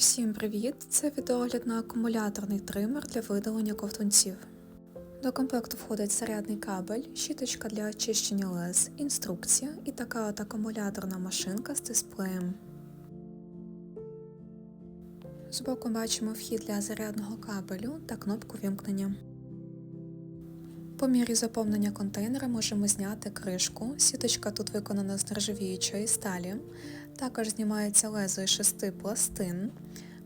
Всім привіт! Це відеогляд на акумуляторний тример для видалення ковтунців. До комплекту входить зарядний кабель, щіточка для очищення лез, інструкція і така от акумуляторна машинка з дисплеєм. Збоку бачимо вхід для зарядного кабелю та кнопку вімкнення. По мірі заповнення контейнера можемо зняти кришку. Сіточка тут виконана з нержавіючої сталі. Також знімається лезо із шести пластин.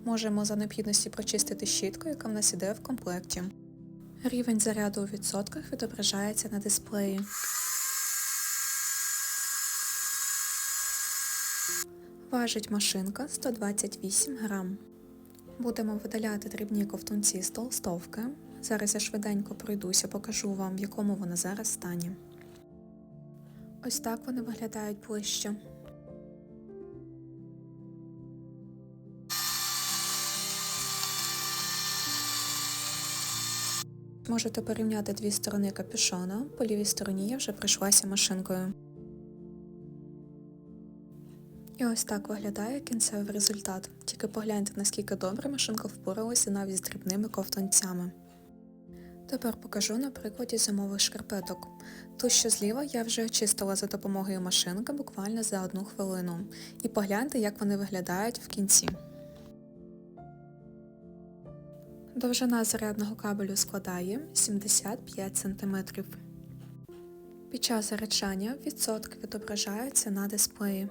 Можемо за необхідності прочистити щітку, яка в нас іде в комплекті. Рівень заряду у відсотках відображається на дисплеї. Важить машинка 128 грам. Будемо видаляти дрібні ковтунці з толстовки. Зараз я швиденько пройдуся, покажу вам, в якому вона зараз стані. Ось так вони виглядають ближче. Можете порівняти дві сторони капюшона. По лівій стороні я вже пройшлася машинкою. І ось так виглядає кінцевий результат. Тільки погляньте, наскільки добре машинка впоралася навіть з дрібними ковтунцями. Тепер покажу на прикладі зимових шкарпеток. Ту, що зліва, я вже очистила за допомогою машинки буквально за одну хвилину. І погляньте, як вони виглядають в кінці. Довжина зарядного кабелю складає 75 см. Під час заряджання відсотки відображаються на дисплеї.